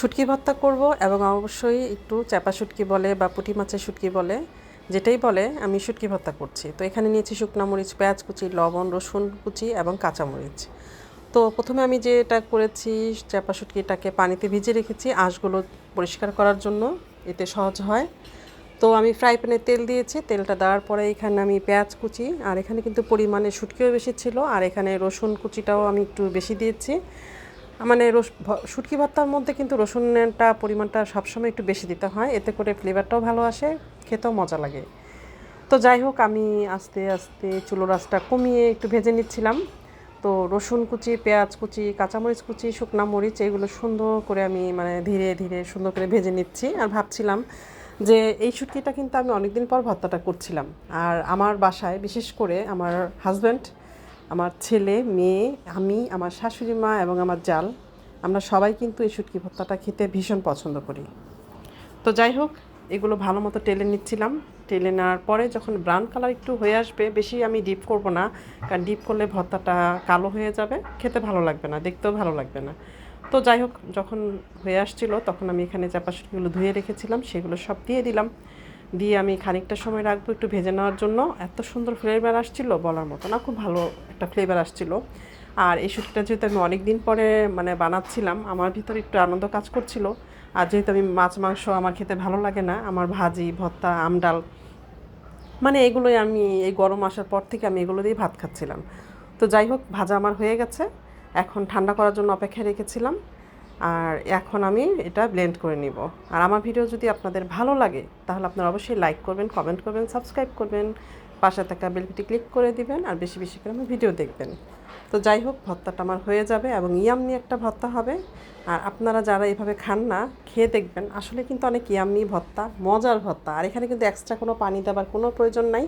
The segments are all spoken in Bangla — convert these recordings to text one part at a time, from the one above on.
শুটকি ভর্তা করব এবং অবশ্যই একটু চাপা শুটকি বলে বা পুঁটি মাছের শুটকি বলে, যেটাই বলে, আমি শুটকি ভর্তা করছি। তো এখানে নিয়েছি শুকনা মরিচ, পেঁয়াজ কুচি, লবণ, রসুন কুচি এবং কাঁচামরিচ তো প্রথমে আমি যেটা করেছি চাপা শুটকিটাকে পানিতে ভিজে রেখেছি আঁশগুলো পরিষ্কার করার জন্য, এতে সহজ হয়। তো আমি ফ্রাই প্যানে তেল দিয়েছি, তেলটা দেওয়ার পরে এখানে আমি পেঁয়াজ কুচি, আর এখানে কিন্তু পরিমাণে শুটকিও বেশি ছিল, আর এখানে রসুন কুচিটাও আমি একটু বেশি দিয়েছি। মানে শুটকি ভর্তার মধ্যে কিন্তু রসুনটা পরিমাণটা সবসময় একটু বেশি দিতে হয়। এতে করে ফ্লেভারটাও ভালো আসে, খেতেও মজা লাগে। তো যাই হোক, আমি আস্তে আস্তে চুলো রাসটা কমিয়ে একটু ভেজে নিচ্ছিলাম। তো রসুন কুচি, পেঁয়াজ কুচি, কাঁচামরিচ কুচি, শুকনা মরিচ, এগুলো সুন্দর করে আমি মানে ধীরে ধীরে সুন্দর করে ভেজে নিচ্ছি। আর ভাবছিলাম যে এই শুটকিটা কিন্তু আমি অনেকদিন পর ভর্তাটা করছিলাম। আর আমার বাসায়, বিশেষ করে আমার হাজব্যান্ড ছেলে, মেয়ে, আমি, আমার শাশুড়ি মা এবং আমার জাল, আমরা সবাই কিন্তু এই শুটকি ভর্তাটা খেতে ভীষণ পছন্দ করি। তো যাই হোক, এগুলো ভালো মতো টেলে নিচ্ছিলাম। টেলে নেওয়ার পরে যখন ব্রাউন কালার একটু হয়ে আসবে, বেশি আমি ডিপ করব না, কারণ ডিপ করলে ভর্তাটা কালো হয়ে যাবে, খেতে ভালো লাগবে না, দেখতেও ভালো লাগবে না। তো যাই হোক, যখন হয়ে আসছিল, তখন আমি এখানে চাপা শুটকিগুলো ধুয়ে রেখেছিলাম, সেগুলো সব দিয়ে দিলাম। দিয়ে আমি খানিকটা সময় রাখব একটু ভেজে নেওয়ার জন্য। এত সুন্দর ফ্লেভার আসছিল বলার মতো না, খুব ভালো একটা ফ্লেভার আসছিল। আর এই শুটকিটা যেহেতু আমি অনেক দিন পরে মানে বানাচ্ছিলাম, আমার ভিতরে একটু আনন্দ কাজ করছিল। আর যেহেতু আমি মাছ, মাংস আমার খেতে ভালো লাগে না, আমার ভাজি, ভর্তা আমডাল মানে এগুলোই আমি এই গরম আসার পর থেকে আমি এগুলো দিয়ে ভাত খাচ্ছিলাম। তো যাই হোক, ভাজা আমার হয়ে গেছে। এখন ঠান্ডা করার জন্য অপেক্ষায় রেখেছিলাম। আর এখন আমি এটা ব্লেন্ড করে নিব। আর আমার ভিডিও যদি আপনাদের ভালো লাগে, তাহলে আপনারা অবশ্যই লাইক করবেন কমেন্ট করবেন সাবস্ক্রাইব করবেন, পাশে থাকা বেলটি ক্লিক করে দিবেন, আর বেশি বেশি করে আমার ভিডিও দেখবেন। তো যাই হোক, ভর্তাটা আমার হয়ে যাবে এবং ইয়াম্মি একটা ভর্তা হবে। আর আপনারা যারা এভাবে খান না, খেয়ে দেখবেন, আসলে কিন্তু অনেক ইয়াম্মি ভর্তা, মজার ভর্তা। আর এখানে কিন্তু এক্সট্রা কোনো পানি দেওয়ার কোনো প্রয়োজন নাই,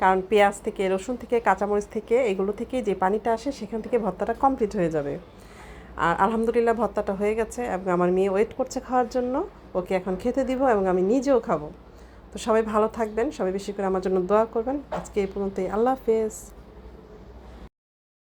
কারণ পেঁয়াজ থেকে, রসুন থেকে, কাঁচামরিচ থেকে, এগুলো থেকে যে পানিটা আসে, সেখান থেকে ভর্তাটা কমপ্লিট হয়ে যাবে। আর আলহামদুলিল্লাহ ভত্তাটা হয়ে গেছে এবং আমার মেয়ে ওয়েট করছে খাওয়ার জন্য। ওকে এখন খেতে দিব এবং আমি নিজেও খাব। তো সবাই ভালো থাকবেন, সবাই বেশি করে আমার জন্য দোয়া করবেন। আজকে এই পর্যন্তই। আল্লাহ হাফেজ।